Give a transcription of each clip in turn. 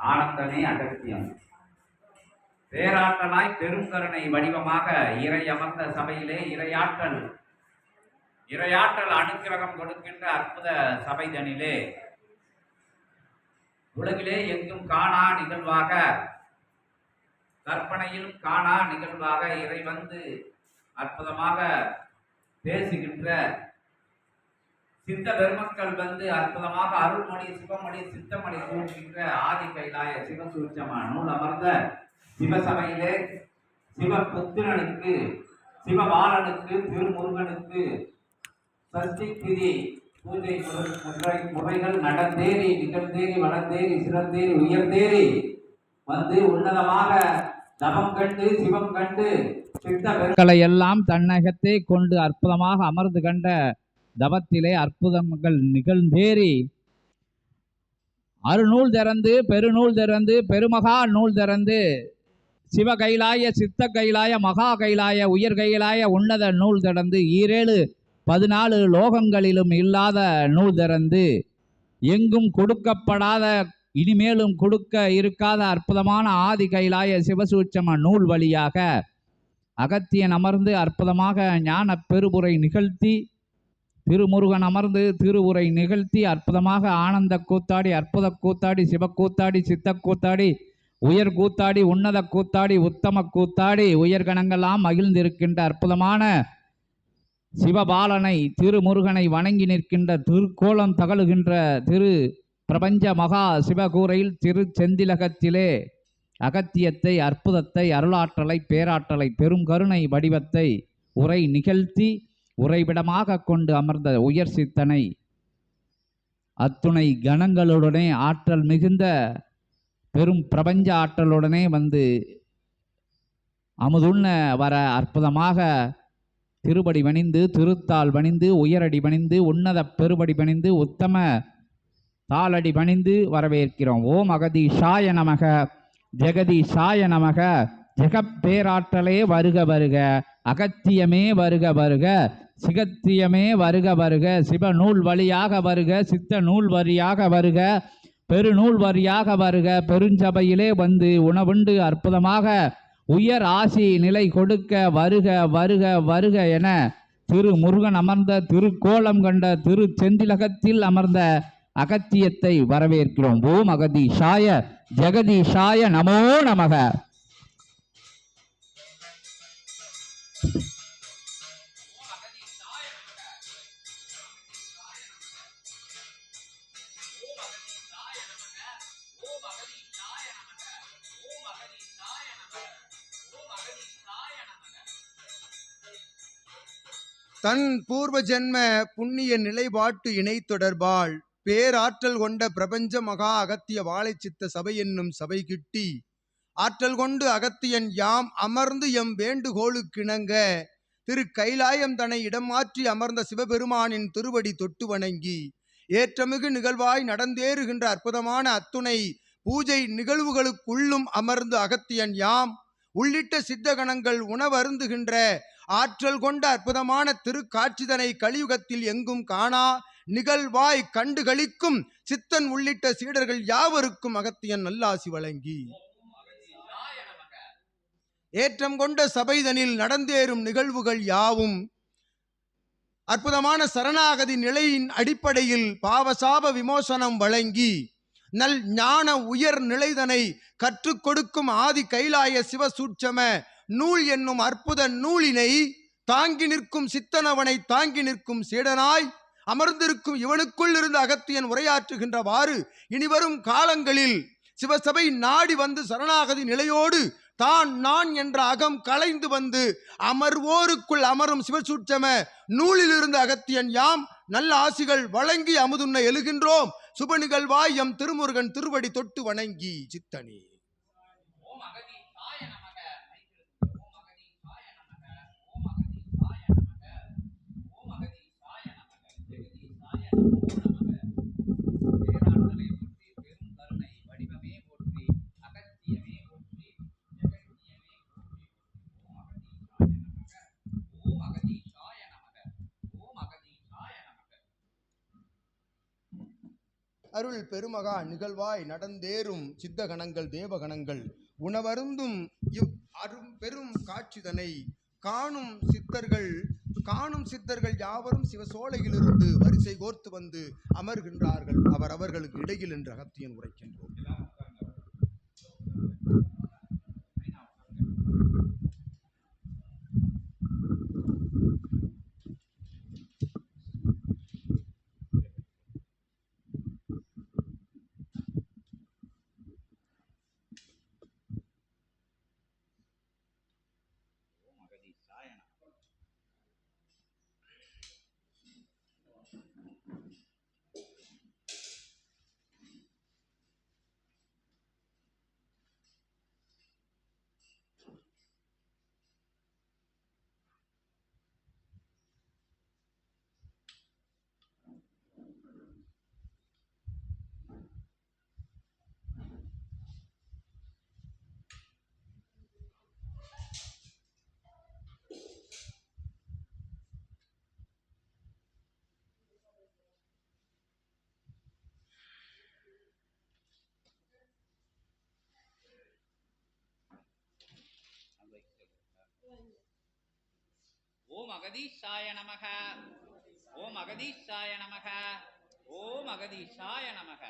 ஆனந்தனே அகத்தியம். பேராற்றலாய் பெருங்கருணை வடிவமாக இறை அமர்ந்த சபையிலே இறையாற்றல் இரையாற்றல் அனுக்கிரகம் கொடுக்கின்ற அற்புத சபைதனிலே உலகிலே எங்கும் காணா நிகழ்வாக கற்பனையிலும் காணா நிகழ்வாக இறை வந்து அற்புதமாக பேசுகின்ற சித்த பெருமக்கள் வந்து அற்புதமாக அருள்மொழி சிவமொழி சித்தமொழி சூழ்கின்ற ஆதி கைலாய சிவசூச்சமா நூல் அமர்ந்த சிவசபையிலே சிவபுத்திரனுக்கு சிவபாலனுக்கு திருமுருகனுக்கு சஷ்டி திதி பூஜை முறை- முறைகள் நடந்தேறி நிகழ்ந்தேறி வளர்ந்தேறி சிறந்தேறி உயர்ந்தேறி வந்து உன்னதமாக தவம் கண்டு சிவம் கண்டு சித்த எல்லாம் தன்னகத்தை கொண்டு அற்புதமாக அமர்ந்து கண்ட தவத்திலே அற்புதங்கள் நிகழ்ந்தேறி அருநூல் திறந்து பெருநூல் திறந்து பெருமகா நூல் திறந்து சிவ கைலாய சித்த கைலாய மகா கைலாய உயர் கைலாய உன்னத நூல் திறந்து ஈரேழு பதினாலு லோகங்களிலும் இல்லாத நூல் திறந்து எங்கும் கொடுக்கப்படாத இனிமேலும் கொடுக்க இருக்காத அற்புதமான ஆதி கைலாய சிவசூட்சம நூல் வழியாக அகத்தியன் அமர்ந்து அற்புதமாக ஞான பெருபுரை நிகழ்த்தி திருமுருகன் அமர்ந்து திருவுரை நிகழ்த்தி அற்புதமாக ஆனந்த கூத்தாடி அற்புத கூத்தாடி சிவக்கூத்தாடி சித்த கூத்தாடி உயர் கூத்தாடி உன்னத கூத்தாடி உத்தம கூத்தாடி உயர்கணங்களாம் மகிழ்ந்திருக்கின்ற அற்புதமான சிவபாலனை திருமுருகனை வணங்கி நிற்கின்ற திருக்கோலம் தகழுகின்ற திரு பிரபஞ்ச மகா சிவகூரையில் திரு செந்திலகத்திலே அகத்தியத்தை அற்புதத்தை அருளாற்றலை பேராற்றலை பெரும் கருணை வடிவத்தை உரை நிகழ்த்தி உறைவிடமாக கொண்டு அமர்ந்த உயர் சித்தனை அத்துணை கணங்களுடனே ஆற்றல் மிகுந்த பெரும் பிரபஞ்ச ஆற்றலுடனே வந்து அமுதுண்ண வர அற்புதமாக திருபடி பணிந்து திருத்தால் பணிந்து உயரடி பணிந்து உன்னத பெருபடி பணிந்து உத்தம தாளடி பணிந்து வரவேற்கிறோம். ஓம் அகதி சாய நமக ஜெகதி சாய நமக ஜெகப்பேராற்றலே வருக வருக அகத்தியமே வருக வருக. சிகத்தியமே வருக வருக சிவ நூல் வழியாக வருக சித்த நூல் வழியாக வருக பெருநூல் வரியாக வருக பெருஞ்சபையிலே வந்து உணவுண்டு அற்புதமாக உயர் ஆசி நிலை கொடுக்க வருக வருக வருக என திரு முருகன் அமர்ந்த திருக்கோலம் கண்ட திரு செந்திலகத்தில் அமர்ந்த அகத்தியத்தை வரவேற்கிறோம். ஓம் அகதீஷாய ஜெகதீஷாய நமோ நமக. தன் பூர்வ ஜென்ம புண்ணிய நிலைப்பாட்டு இணை தொடர்பால் பேராற்றல் கொண்ட பிரபஞ்ச மகா அகத்திய வாழைச்சித்த சபை என்னும் சபை கிட்டி ஆற்றல் கொண்டு அகத்தியன் யாம் அமர்ந்து எம் வேண்டுகோளுக்கிணங்க திரு கைலாயம் தனை இடம் மாற்றி அமர்ந்த சிவபெருமானின் திருவடி தொட்டு வணங்கி ஏற்றமிகு நிகழ்வாய் நடந்தேறுகின்ற அற்புதமான அத்துணை பூஜை நிகழ்வுகளுக்குள்ளும் அமர்ந்து அகத்தியன் யாம் உள்ளிட்ட சித்தகணங்கள் உணவருந்துகின்ற ஆற்றல் கொண்ட அற்புதமான திருக்காட்சிதனை கலியுகத்தில் எங்கும் காணா நிகழ்வாய் கண்டுகளிக்கும் சித்தன் உள்ளிட்ட சீடர்கள் யாவருக்கும் அகத்தியன் நல்லாசி வழங்கி. ஏற்றம் கொண்ட சபைதனில் நடந்தேறும் நிகழ்வுகள் யாவும்? அற்புதமான சரணாகதி நிலையின் அடிப்படையில் பாவசாப விமோசனம் வழங்கி நல் ஞான உயர் நிலைதனை கற்றுக் கொடுக்கும் ஆதி கைலாய சிவசூட்சம நூல் என்னும் அற்புத நூலினை தாங்கி நிற்கும் சித்தனவனை தாங்கி நிற்கும் சீடனாய் அமர்ந்திருக்கும் இவனுக்குள் இருந்து அகத்தியன் உரையாற்றுகின்றவாறு இனிவரும் காலங்களில் சிவசபை நாடி வந்து சரணாகதி நிலையோடு தான் நான் என்ற அகம் கலைந்து வந்து அமர்வோருக்குள் அமரும் சிவசூட்சம நூலிலிருந்து அகத்தியன் யாம் நல்ல ஆசிகள் வழங்கி அமுதுண்ண எழுகின்றோம். சுப நிகழ்வாய் எம் திருமுருகன் திருவடி தொட்டு வணங்கி சித்தனே. அருள் பெருமகா நிகழ்வாய் நடந்தேறும் சித்தகணங்கள் தேவகணங்கள். உணவருந்தும் இவ் அரும் பெரும் காட்சிதனை. காணும் சித்தர்கள் காணும் சித்தர்கள் யாவரும் சிவசோலையிலிருந்து வரிசை கோர்த்து வந்து அமர்கின்றார்கள். அவர் அவர்களுக்கு இடையில் என்று அகத்தியன் உரைக்கின்றோம். ஓம் அகதீஷாய நமக. ஓம் அகதீஷாய நமக. ஓம் அகதீஷாய நமக.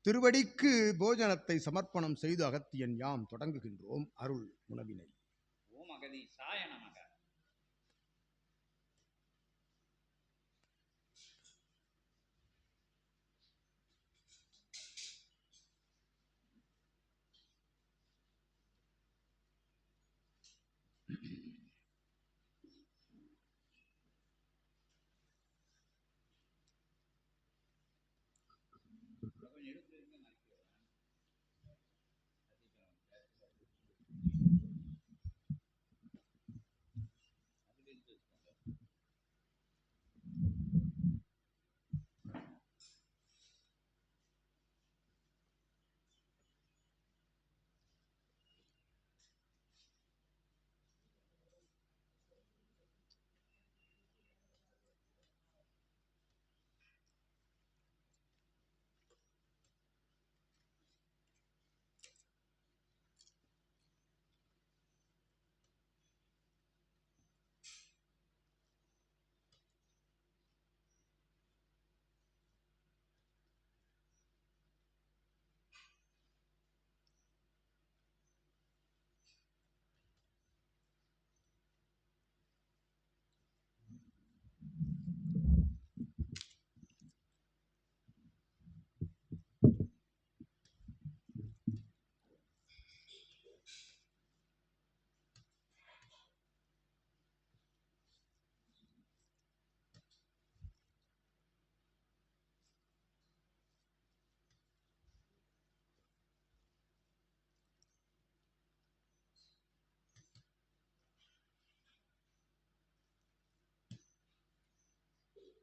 திருவடிக்கு போஜனத்தை சமர்ப்பணம் செய்து அகத்தியன் யாம் தொடங்குகின்றோம் அருள் உணவினை. ஓம் அகதீஷாய நமக.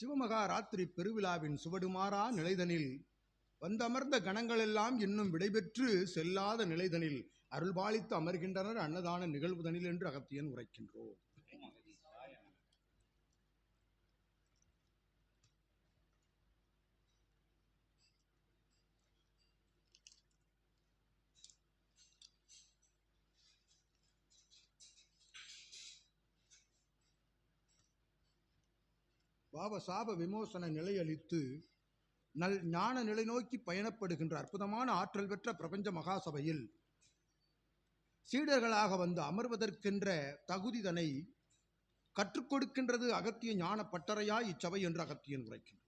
சிவமகா ராத்திரி பெருவிழாவின் சுவடுமாறா நிலைதனில். வந்தமர்ந்த கணங்களெல்லாம் இன்னும் விடைபெற்று செல்லாத நிலைதனில். அருள்பாலித்து அமர்கின்றனர் அன்னதான நிகழ்வுதனில் என்று அகத்தியன் உரைக்கின்றோம். பாவ சாப விமோசன நிலையளித்து நல் ஞான நிலை நோக்கி பயணப்படுகின்ற அற்புதமான ஆற்றல் பெற்ற பிரபஞ்ச மகாசபையில் சீடர்களாக வந்து அமர்வதற்கென்ற தகுதிதனை கற்றுக் கொடுக்கின்றது அகத்திய ஞான பட்டறையாய் இச்சபை என்று அகத்தியன் உரைக்கின்றார்.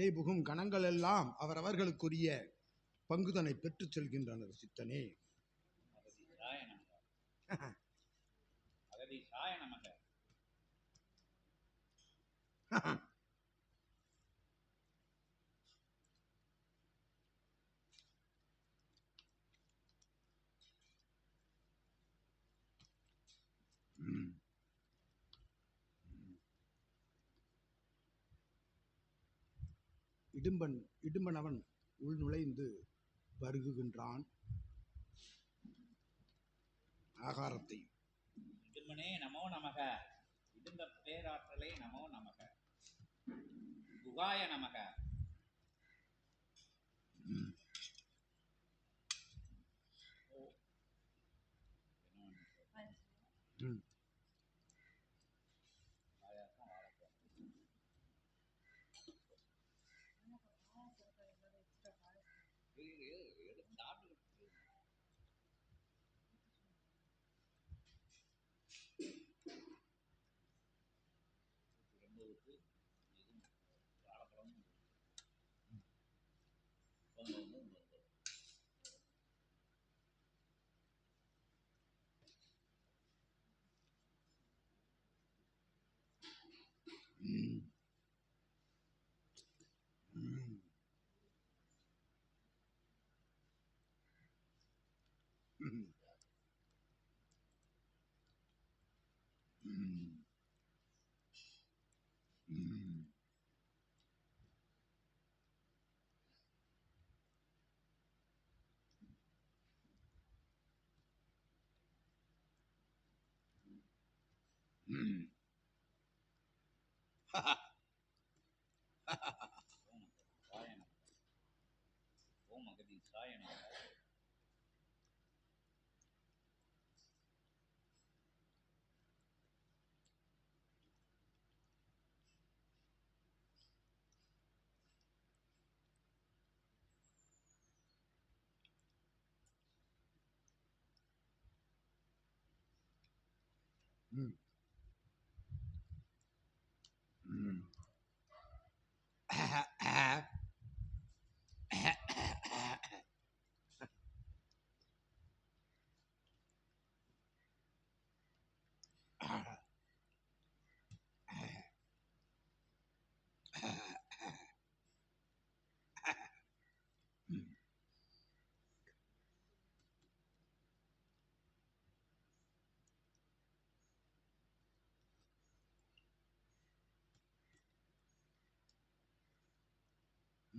இடைபுகும் கணங்கள் எல்லாம் அவரவர்களுக்குரிய பங்குதனை பெற்றுச் செல்கின்றனர் சித்தனே. நமக அகதீசாய நமக. இடும்பன் இடும்பனவன் உள் நுழைந்து வருகுகின்றான். ஆகாரத்தை. இடுமனே நமோ நமக. இடும்ப பேராற்றலே நமோ நமக. குகாய நமக. ம். ம். ம். ம். ம். ம். Mm.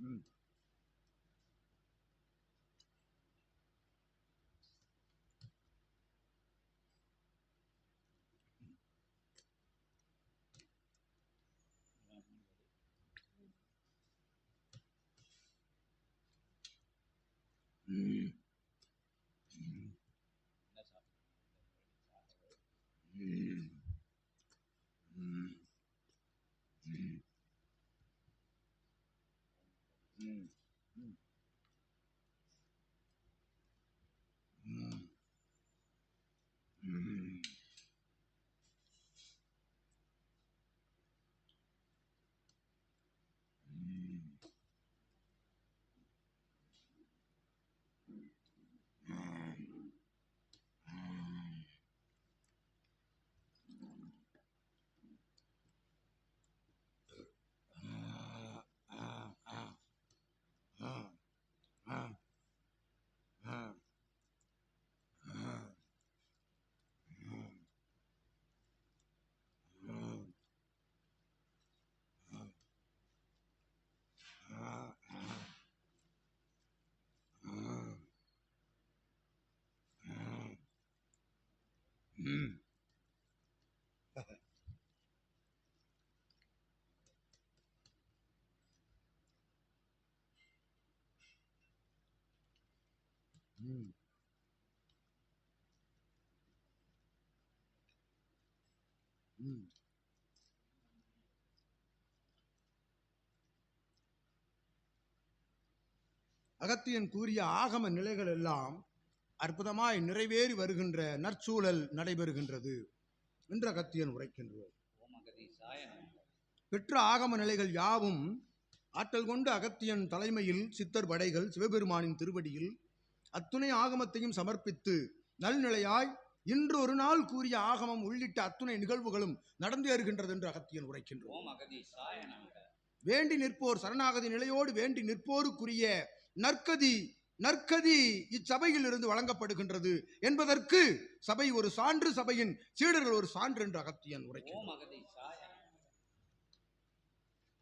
Mm. Mm. ம். ம். அகத்தியன் கூறிய ஆகம நிலைகள் எல்லாம் அற்புதமாய் நிறைவேறி வருகின்ற நற்சூழல் நடைபெறுகின்றது என்று அகத்தியன் உரைக்கின்றோம் பெற்ற ஆகம நிலைகள் யாவும் ஆற்றல் கொண்டு அகத்தியன் தலைமையில் சித்தர் படைகள் சிவபெருமானின் திருவடியில் அத்துணை ஆகமத்தையும் சமர்ப்பித்து நல்நிலையாய் இன்று ஒரு நாள் கூறிய ஆகமம் உள்ளிட்ட அத்துணை நிகழ்வுகளும் நடந்தேறுகின்றது என்று அகத்தியன் உரைக்கின்றோம் வேண்டி நிற்போர் சரணாகதி நிலையோடு வேண்டி நிற்போருக்குரிய நற்கதி நற்கதி இச்சபையில் இருந்து வழங்கப்படுகின்றது என்பதற்கு சபை ஒரு சான்று சபையின் சீடர்கள் ஒரு சான்று என்று அகத்தியன் நமக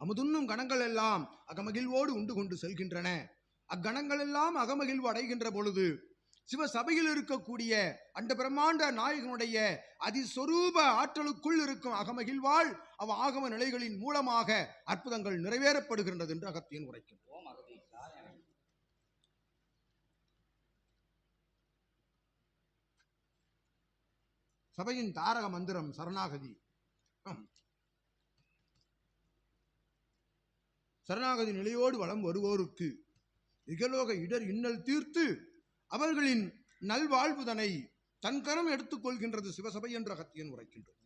அமுதுண்ணும் கணங்கள் எல்லாம் அகமகிழ்வோடு உண்டு கொண்டு செல்கின்றன. அக்கணங்கள் எல்லாம் அகமகிழ்வு அடைகின்ற பொழுது சிவ சபையில் இருக்கக்கூடிய அந்த பிரம்மாண்ட நாயகனுடைய அதிஸ்வரூப ஆற்றலுக்குள் இருக்கும் அகமகிழ்வாள் அவ ஆகம நிலைகளின் மூலமாக அற்புதங்கள் நிறைவேறப்படுகின்றது என்று அகத்தியன் உரைக்கின்றார் ஓம் அகதீசாய நமக சபையின் தாரக மந்திரம் சரணாகதி. சரணாகதி நிலையோடு வலம் வருவோருக்கு இகலோக இடர் இன்னல் தீர்த்து அவர்களின் நல்வாழ்வுதனை தன் கரம் எடுத்துக்கொள்கின்றது சிவசபை என்ற அகத்தியன் உரைக்கின்றது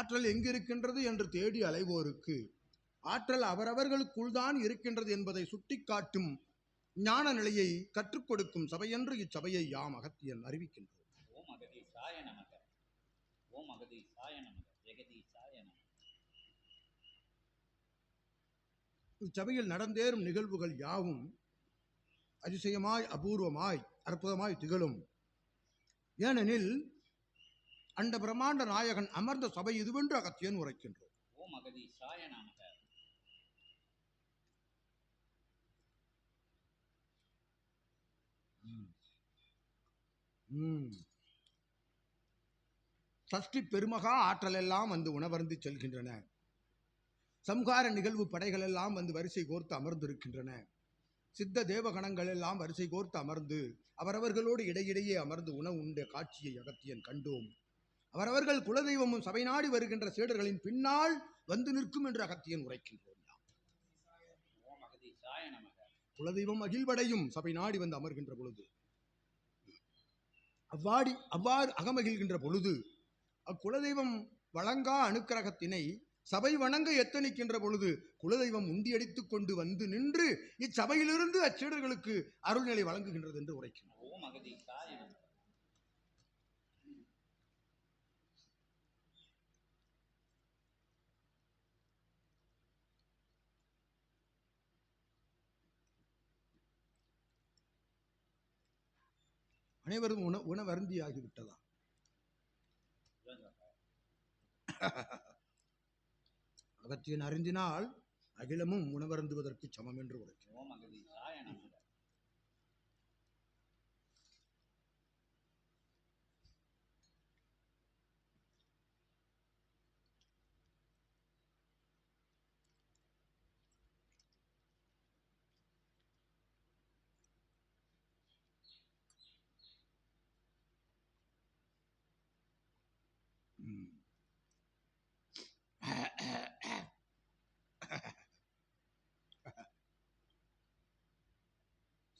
ஆற்றல் எங்கிருக்கின்றது என்று தேடி அலைவோருக்கு. ஆற்றல் அவரவர்களுக்குள் தான் இருக்கின்றது என்பதை சுட்டிக்காட்டும் ஞான நிலையை கற்றுக் கொடுக்கும் சபையென்று இச்சபையை யாம் அகத்தியன் அறிவிக்கின்றோம் ஓம் நமக ஓம் அகதீசாய நமக நமக இச்சபையில் நடந்தேறும் நிகழ்வுகள் யாவும் அதிசயமாய் அபூர்வமாய் அற்புதமாய் திகழும். ஏனெனில் அண்ட பிரம்மாண்ட நாயகன் அமர்ந்த சபை இதுவென்று அகத்தியன் உரைக்கின்றோம் ஓம் அகதீசாய நமக. சஷ்டி பெருமகா ஆற்றல் எல்லாம் வந்து உணவருந்து செல்கின்றன. சம்ஹார நிகழ்வு படைகள் எல்லாம் வந்து வரிசை கோர்த்து அமர்ந்திருக்கின்றன. சித்த தேவகணங்கள் எல்லாம் வரிசை கோர்த்து அமர்ந்து அவரவர்களோடு இடையிடையே அமர்ந்து உணவு உண்ட காட்சியை அகத்தியன் கண்டோம். அவரவர்கள் குலதெய்வமும் சபை நாடி வருகின்ற சீடர்களின் பின்னால் வந்து நிற்கும் என்று அகத்தியன் உரைக்கின்றோம் குலதெய்வம் மகிழ்வடையும் சபை நாடி வந்து அமர்கின்ற பொழுது அவ்வாடி அவ்வாறு அகமகிழ்கின்ற பொழுது அக்குலதெய்வம் வழங்கா அனுக்கிரகத்தினை சபை வணங்க எத்தனிக்கின்ற பொழுது குலதெய்வம் உண்டியடித்துக் கொண்டு வந்து நின்று இச்சபையிலிருந்து அச்சீடர்களுக்கு அருள்நிலை வழங்குகின்றது என்று உரைக்கின்றோம் அனைவரும் உண உணவருந்தியாகிவிட்டதா அகத்தியன் அறிந்தினால் அகிலமும் உணவருந்துவதற்கு சமம் என்று உழைக்கிறோம்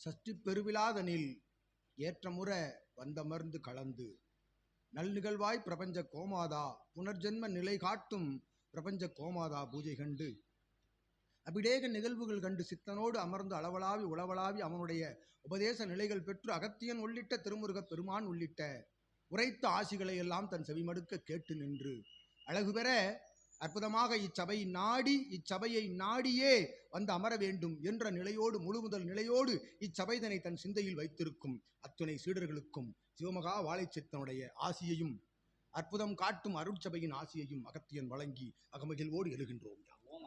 சஷ்டி பெருவிழாதனில் ஏற்றமுற வந்தமர்ந்து கலந்து. நல் நிகழ்வாய் பிரபஞ்ச கோமாதா புனர்ஜென்ம நிலை காட்டும் பிரபஞ்ச கோமாதா பூஜை கண்டு. அபிடேக நிகழ்வுகள் கண்டு சித்தனோடு அமர்ந்து அளவலாவி உளவலாவி அவனுடைய உபதேச நிலைகள் பெற்று அகத்தியன் உள்ளிட்ட திருமுருகப் பெருமான் உள்ளிட்ட உரைத்த ஆசிகளை எல்லாம் தன் செவிமடுக்க கேட்டு நின்று அழகு பெற அற்புதமாக இச்சபை நாடி இச்சபையை நாடியே வந்து அமர வேண்டும் என்ற நிலையோடு முழு முதல் நிலையோடு இச்சபைதனை தன் சிந்தையில் வைத்திருக்கும் அத்துணை சீடர்களுக்கும் சிவமகா வாழைச்சித்தனுடைய ஆசியையும் அற்புதம் காட்டும் அருட்சபையின் ஆசியையும் அகத்தியன் வழங்கி அகமகிழ்வோடு எழுகின்றோம். ஓம்